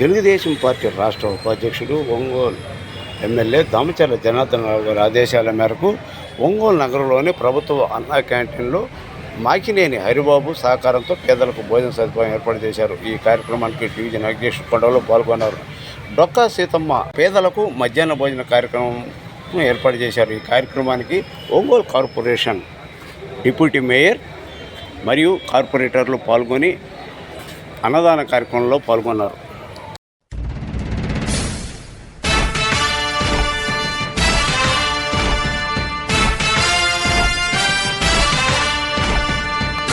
Telugu Desam party రాష్ట్ర ఉపాధ్యక్షుడు Ongole MLA Damacharla Janardhan Rao గారి ఆదేశాల మేరకు ఒంగోలు నగరంలోని ప్రభుత్వ అన్నా క్యాంటీన్లో మాకినేని హరిబాబు సహకారంతో పేదలకు భోజన సదుపాయం ఏర్పాటు చేశారు. ఈ కార్యక్రమానికి డివిజన్ అధ్యక్షుడు కొండలో పాల్గొన్నారు. డొక్కా సీతమ్మ పేదలకు మధ్యాహ్న భోజన కార్యక్రమం ఏర్పాటు చేశారు. ఈ కార్యక్రమానికి ఒంగోలు కార్పొరేషన్ డిప్యూటీ మేయర్ మరియు కార్పొరేటర్లు పాల్గొని అన్నదాన కార్యక్రమంలో పాల్గొన్నారు.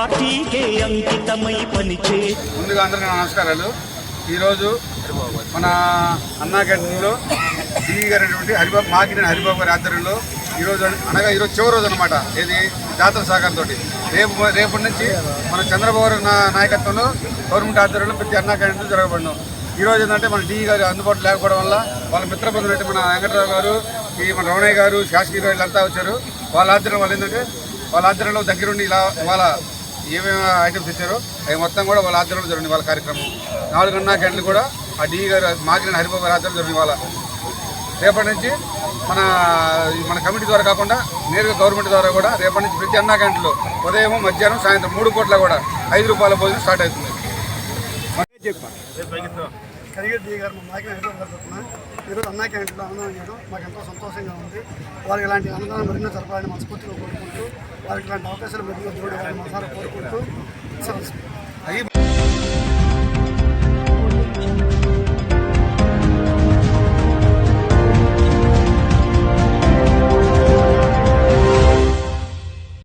అంకితమై పనిచే ముందుగా అందరికీ నమస్కారాలు. ఈరోజు మన అన్నా క్యాంటీన్లో డిఈ గారు అనేటువంటి హరిబాబు మాకిన హరిబాబు గారి ఆధ్వర్యంలో ఈరోజు అనగా ఈరోజు చివరి రోజు అనమాట ఇది జాతర సహకారంతో రేపు రేపటి నుంచి మన చంద్రబాబు గారి నా- నాయకత్వంలో గవర్నమెంట్ ఆధ్వర్యంలో ప్రతి అన్నా క్యాంటీన్ జరగబడను. ఈ రోజు ఏంటంటే మన డిఈ గారు అందుబాటులో లేకపోవడం వల్ల వాళ్ళ మిత్ర బంధువులు మన వెంకటరావు గారు ఈ మన రమణయ్య గారు శాసకీయ గారు వీళ్ళంతా వచ్చారు. వాళ్ళ ఆధ్వర్యం వాళ్ళు ఏంటంటే వాళ్ళ ఆధ్వర్యంలో దగ్గరుండి ఇలా వాళ్ళ ఏమేమి ఐటమ్స్ ఇచ్చారో అవి మొత్తం కూడా వాళ్ళ ఆధ్వర్యంలో జరిగింది వాళ్ళ కార్యక్రమం. నాలుగున్నర గంటలు కూడా ఆ డి గారు మాకిన హరిబాబు గారి ఆధ్వర్యంలో జరిగింది వాళ్ళ రేపటి నుంచి మన మన కమిటీ ద్వారా కాకుండా నేరుగా గవర్నమెంట్ ద్వారా కూడా రేపటి నుంచి ప్రతి అన్నా గంటలు ఉదయం మధ్యాహ్నం సాయంత్రం మూడు పూట్ల కూడా ఐదు రూపాయల భోజనం స్టార్ట్ అవుతుంది. కరిగేట్ డి గారు మా మాకిన హైదరాబాద్ తరఫున ఈరోజు అన్నా క్యాంటీన్లో అన్నదానం చేయడం మాకు ఎంతో సంతోషంగా ఉంది. వారికి ఇలాంటి అన్నదానం మరింత జరపాలని మనస్ఫూర్తిగా కోరుకుంటూ వారికి ఇలాంటి అవకాశాలు మరింత చూడాలని మనసారా కోరుకుంటూ